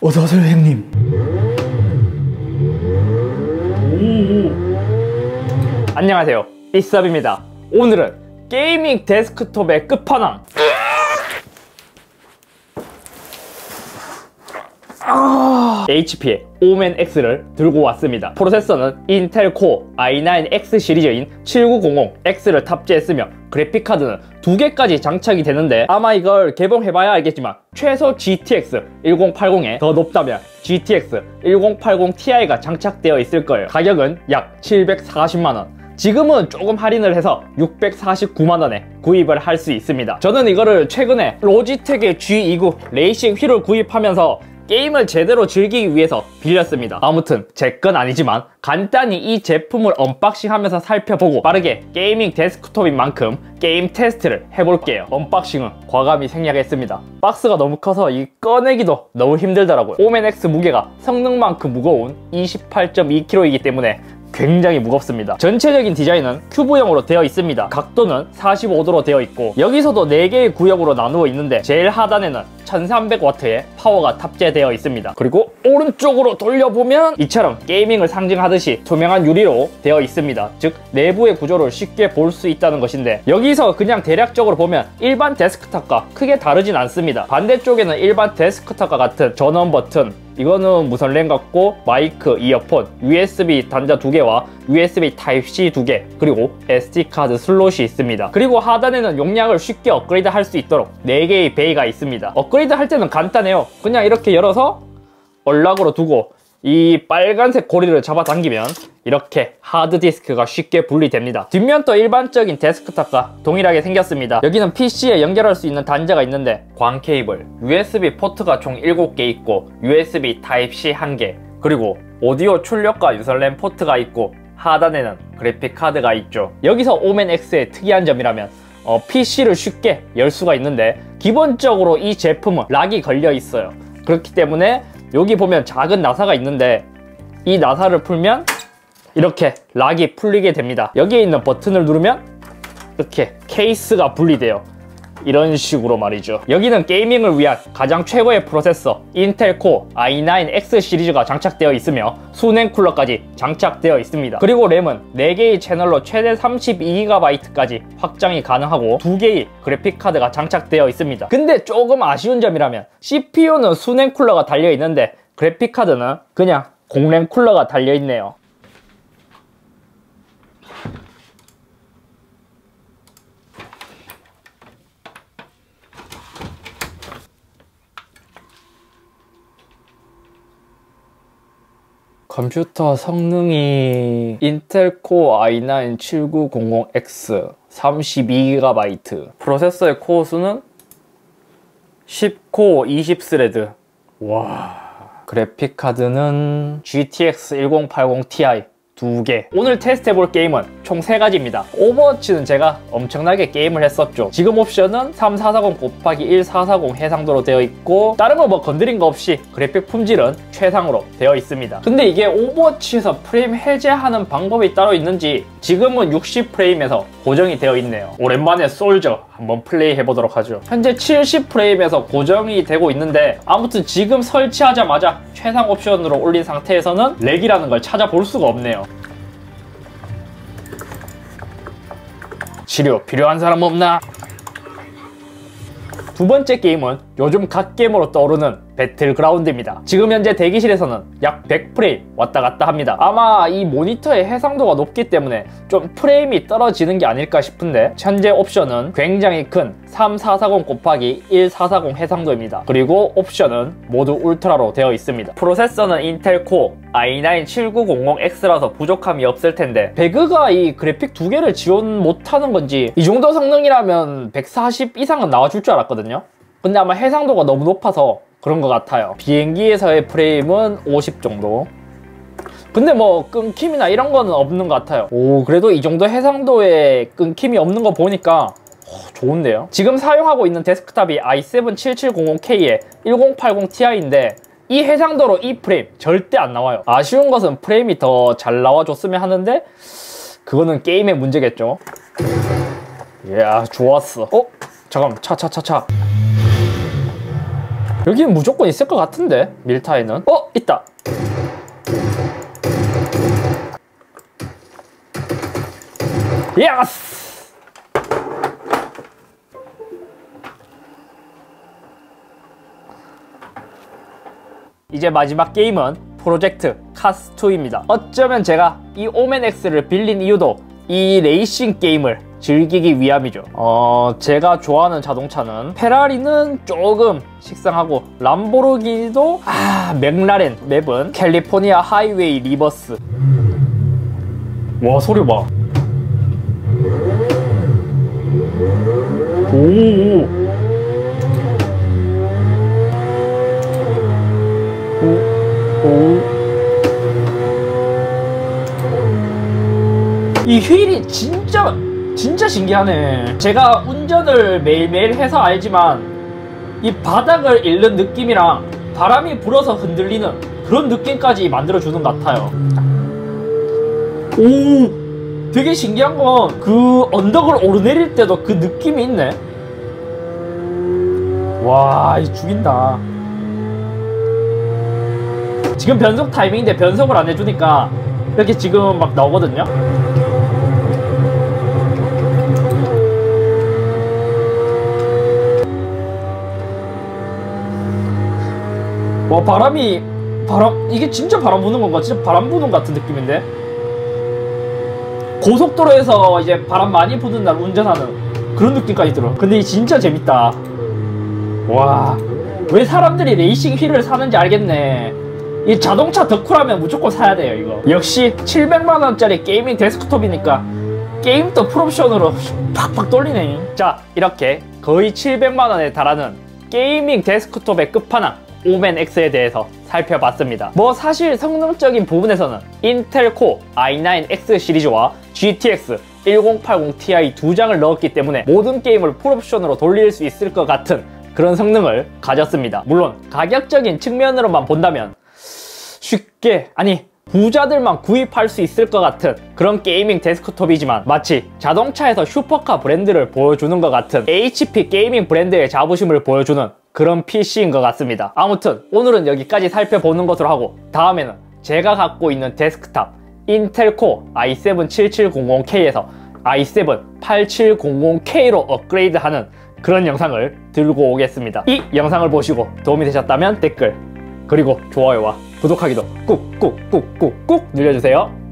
어서 오세요 형님. 안녕하세요. 이쌉입니다. 오늘은 게이밍 데스크톱의 끝판왕 HP의 오멘 X를 들고 왔습니다. 프로세서는 인텔 코어 i9X 시리즈인 7900X를 탑재했으며 그래픽카드는 두 개까지 장착이 되는데 아마 이걸 개봉해봐야 알겠지만 최소 GTX 1080에 더 높다면 GTX 1080 Ti가 장착되어 있을 거예요. 가격은 약 740만원. 지금은 조금 할인을 해서 649만원에 구입을 할 수 있습니다. 저는 이거를 최근에 로지텍의 G29 레이싱 휠을 구입하면서 게임을 제대로 즐기기 위해서 빌렸습니다. 아무튼 제 건 아니지만 간단히 이 제품을 언박싱하면서 살펴보고 빠르게 게이밍 데스크톱인 만큼 게임 테스트를 해볼게요. 언박싱은 과감히 생략했습니다. 박스가 너무 커서 이 꺼내기도 너무 힘들더라고요. 오맨X 무게가 성능만큼 무거운 28.2kg이기 때문에 굉장히 무겁습니다. 전체적인 디자인은 큐브형으로 되어 있습니다. 각도는 45도로 되어 있고 여기서도 4개의 구역으로 나누어 있는데 제일 하단에는 1300W의 파워가 탑재되어 있습니다. 그리고 오른쪽으로 돌려보면 이처럼 게이밍을 상징하듯이 투명한 유리로 되어 있습니다. 즉 내부의 구조를 쉽게 볼 수 있다는 것인데 여기서 그냥 대략적으로 보면 일반 데스크탑과 크게 다르진 않습니다. 반대쪽에는 일반 데스크탑과 같은 전원 버튼 이거는 무선 랜 같고 마이크, 이어폰, USB 단자 두 개와 USB Type-C 두 개, 그리고 SD카드 슬롯이 있습니다. 그리고 하단에는 용량을 쉽게 업그레이드 할 수 있도록 4개의 베이가 있습니다. 업그레이드 할 때는 간단해요. 그냥 이렇게 열어서 얼락으로 두고 이 빨간색 고리를 잡아당기면 이렇게 하드디스크가 쉽게 분리됩니다. 뒷면도 일반적인 데스크탑과 동일하게 생겼습니다. 여기는 PC에 연결할 수 있는 단자가 있는데 광 케이블, USB 포트가 총 7개 있고 USB Type-C 1개, 그리고 오디오 출력과 유선랜 포트가 있고 하단에는 그래픽 카드가 있죠. 여기서 오멘 X의 특이한 점이라면 어, PC를 쉽게 열 수가 있는데 기본적으로 이 제품은 락이 걸려 있어요. 그렇기 때문에 여기 보면 작은 나사가 있는데 이 나사를 풀면 이렇게 락이 풀리게 됩니다. 여기에 있는 버튼을 누르면 이렇게 케이스가 분리돼요. 이런 식으로 말이죠. 여기는 게이밍을 위한 가장 최고의 프로세서 인텔 코어 i9X 시리즈가 장착되어 있으며 수냉 쿨러까지 장착되어 있습니다. 그리고 램은 4개의 채널로 최대 32GB까지 확장이 가능하고 2개의 그래픽 카드가 장착되어 있습니다. 근데 조금 아쉬운 점이라면 CPU는 수냉 쿨러가 달려 있는데 그래픽 카드는 그냥 공랭 쿨러가 달려 있네요. 컴퓨터 성능이 인텔 코어 i9 7900X 32GB 프로세서의 코어 수는 10코어 20스레드. 와. 그래픽 카드는 GTX 1080 Ti 두개. 오늘 테스트 해볼 게임은 총 세가지입니다. 오버워치는 제가 엄청나게 게임을 했었죠. 지금 옵션은 3440 곱하기 1440 해상도로 되어 있고 다른 거 뭐 건드린 거 없이 그래픽 품질은 최상으로 되어 있습니다. 근데 이게 오버워치에서 프레임 해제하는 방법이 따로 있는지 지금은 60프레임에서 고정이 되어 있네요. 오랜만에 솔저 한번 플레이 해보도록 하죠 현재 70프레임에서 고정이 되고 있는데 아무튼 지금 설치하자마자 최상 옵션으로 올린 상태에서는 렉이라는 걸 찾아볼 수가 없네요 치료 필요한 사람 없나? 두 번째 게임은 요즘 갓게임으로 떠오르는 배틀그라운드입니다. 지금 현재 대기실에서는 약 100프레임 왔다 갔다 합니다. 아마 이 모니터의 해상도가 높기 때문에 좀 프레임이 떨어지는 게 아닐까 싶은데 현재 옵션은 굉장히 큰 3440 곱하기 1440 해상도입니다. 그리고 옵션은 모두 울트라로 되어 있습니다. 프로세서는 인텔 코어 i9 7900X라서 부족함이 없을 텐데 배그가 이 그래픽 두 개를 지원 못하는 건지 이 정도 성능이라면 140 이상은 나와줄 줄 알았거든요. 근데 아마 해상도가 너무 높아서 그런 것 같아요. 비행기에서의 프레임은 50 정도. 근데 뭐 끊김이나 이런 거는 없는 것 같아요. 오 그래도 이 정도 해상도에 끊김이 없는 거 보니까 오, 좋은데요? 지금 사용하고 있는 데스크탑이 i7-7700K의 1080ti인데 이 해상도로 이 프레임 절대 안 나와요. 아쉬운 것은 프레임이 더 잘 나와줬으면 하는데 그거는 게임의 문제겠죠? 이야 좋았어. 어? 잠깐만 차차차차 여기 무조건 있을 것 같은데 밀타에는. 어 있다. 예스! 이제 마지막 게임은 프로젝트 카스2입니다. 어쩌면 제가 이 오맨X를 빌린 이유도 이 레이싱 게임을 즐기기 위함이죠 어 제가 좋아하는 자동차는 페라리는 조금 식상하고 람보르기니도 아 맥라렌 맵은 캘리포니아 하이웨이 리버스 와 소리 봐 오. 오. 오. 이 휠이 진짜 진짜 신기하네. 제가 운전을 매일매일 해서 알지만 이 바닥을 잃는 느낌이랑 바람이 불어서 흔들리는 그런 느낌까지 만들어주는 것 같아요. 오! 되게 신기한 건 그 언덕을 오르내릴 때도 그 느낌이 있네. 와, 이 죽인다. 지금 변속 타이밍인데 변속을 안 해주니까 이렇게 지금 막 나오거든요. 와 바람이 바람 이게 진짜 바람 부는 건가? 진짜 바람 부는 같은 느낌인데 고속도로에서 이제 바람 많이 부는 날 운전하는 그런 느낌까지 들어. 근데 이 진짜 재밌다. 와 왜 사람들이 레이싱 휠을 사는지 알겠네. 이 자동차 덕후라면 무조건 사야 돼요 이거. 역시 700만 원짜리 게이밍 데스크톱이니까 게임도 풀옵션으로 팍팍 돌리네. 자 이렇게 거의 700만 원에 달하는 게이밍 데스크톱의 끝판왕 오멘 X에 대해서 살펴봤습니다. 뭐 사실 성능적인 부분에서는 인텔 코 i9X 시리즈와 GTX 1080 Ti 두 장을 넣었기 때문에 모든 게임을 풀옵션으로 돌릴 수 있을 것 같은 그런 성능을 가졌습니다. 물론 가격적인 측면으로만 본다면 쉽게 아니 부자들만 구입할 수 있을 것 같은 그런 게이밍 데스크톱이지만 마치 자동차에서 슈퍼카 브랜드를 보여주는 것 같은 HP 게이밍 브랜드의 자부심을 보여주는 그런 PC인 것 같습니다. 아무튼 오늘은 여기까지 살펴보는 것으로 하고 다음에는 제가 갖고 있는 데스크탑 인텔 코어 i7 7700K에서 i7 8700K로 업그레이드하는 그런 영상을 들고 오겠습니다. 이 영상을 보시고 도움이 되셨다면 댓글 그리고 좋아요와 구독하기도 꾹꾹꾹꾹꾹 눌러주세요.